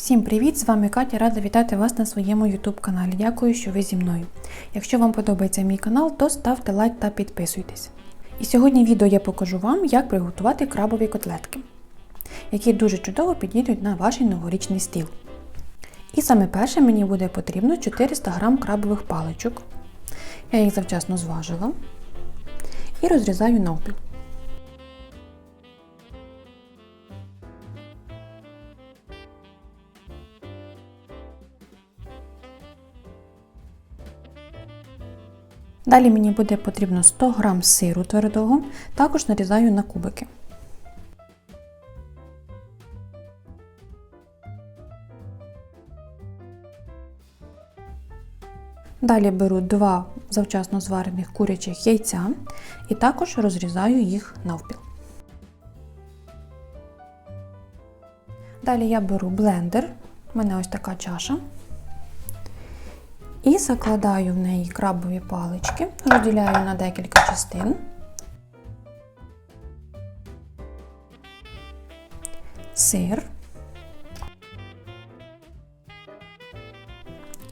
Всім привіт! З вами Катя, рада вітати вас на своєму YouTube каналі. Дякую, що ви зі мною. Якщо вам подобається мій канал, то ставте лайк та підписуйтесь. І сьогодні відео я покажу вам, як приготувати крабові котлетки, які дуже чудово підійдуть на ваш новорічний стіл. І саме перше мені буде потрібно 400 г крабових паличок. Я їх завчасно зважила і розрізаю навпіл. Далі мені буде потрібно 100 г сиру твердого, також нарізаю на кубики. Далі беру два завчасно зварених курячих яйця і також розрізаю їх навпіл. Далі я беру блендер, у мене ось така чаша. І закладаю в неї крабові палички, розділяю на декілька частин. Сир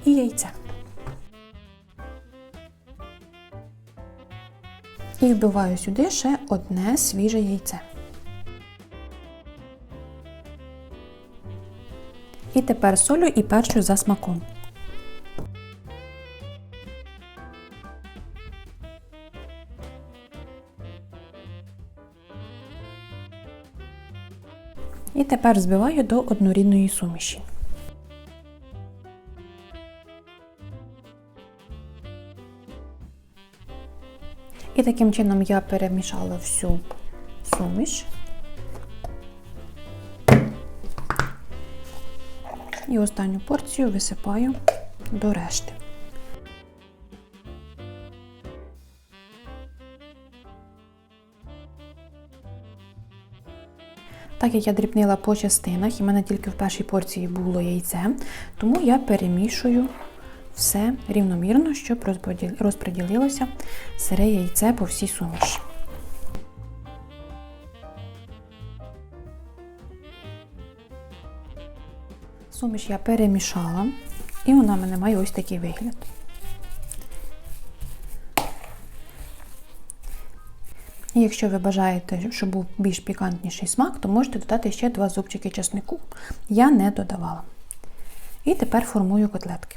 і яйце. І вбиваю сюди ще одне свіже яйце. І тепер солю і перчу за смаком. І тепер збиваю до однорідної суміші. І таким чином я перемішала всю суміш. І останню порцію висипаю до решти. Так як я дрібнила по частинах, і в мене тільки в першій порції було яйце, тому я перемішую все рівномірно, щоб розподілилося сире яйце по всій суміші. Суміш я перемішала, і вона в мене має ось такий вигляд. І якщо ви бажаєте, щоб був більш пікантніший смак, то можете додати ще два зубчики чеснику. Я не додавала. І тепер формую котлетки.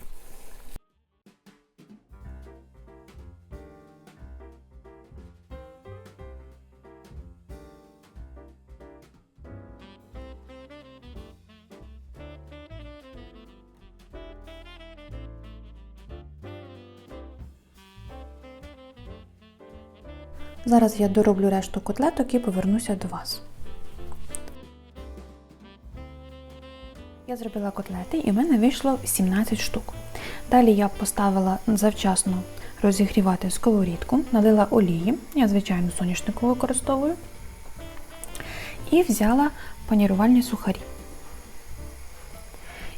Зараз я дороблю решту котлеток і повернуся до вас. Я зробила котлети і в мене вийшло 17 штук. Далі я поставила завчасно розігрівати сковорідку, налила олії, я, звичайно, соняшнику використовую, і взяла панірувальні сухарі.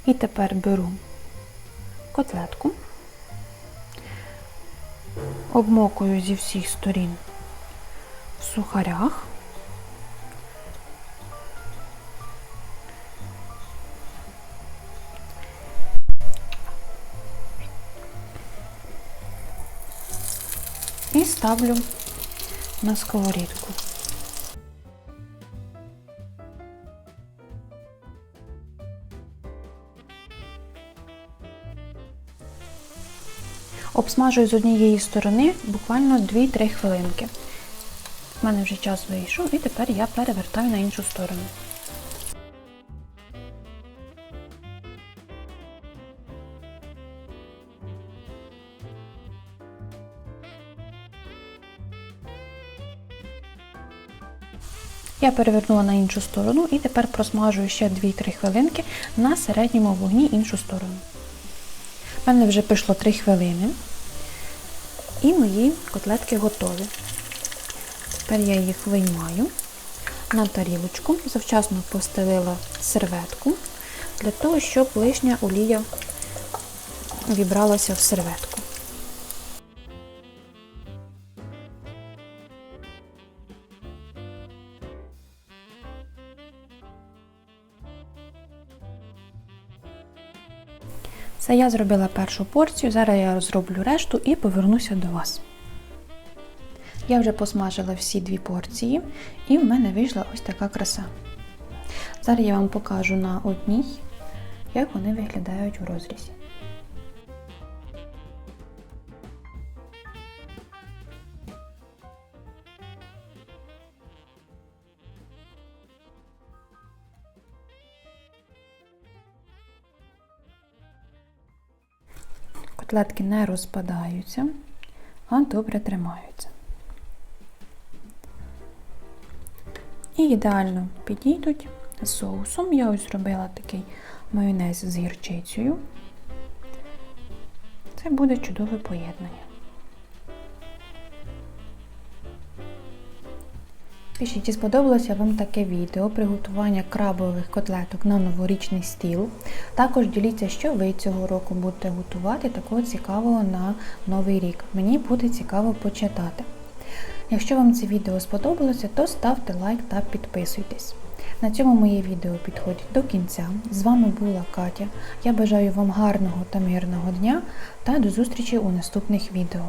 І тепер беру котлетку, обмокую зі всіх сторін сухарях. І ставлю на сковорідку. Обсмажую з однієї сторони буквально 2-3 хвилинки. У мене вже час вийшов і тепер я перевертаю на іншу сторону. Я перевернула на іншу сторону і тепер просмажую ще 2-3 хвилинки на середньому вогні іншу сторону. У мене вже пішло 3 хвилини, і мої котлетки готові. Тепер я їх виймаю на тарілочку, завчасно постелила серветку, для того, щоб лишня олія вібралася в серветку. Це я зробила першу порцію, зараз я зроблю решту і повернуся до вас. Я вже посмажила всі дві порції, і в мене вийшла ось така краса. Зараз я вам покажу на одній, як вони виглядають у розрізі. Котлетки не розпадаються, а добре тримаються. І ідеально підійдуть з соусом. Я ось зробила такий майонез з гірчицею. Це буде чудове поєднання. Пишіть, чи сподобалося вам таке відео приготування крабових котлеток на новорічний стіл. Також діліться, що ви цього року будете готувати такого цікавого на новий рік. Мені буде цікаво почитати. Якщо вам це відео сподобалося, то ставте лайк та підписуйтесь. На цьому моє відео підходить до кінця. З вами була Катя. Я бажаю вам гарного та мирного дня та до зустрічі у наступних відео.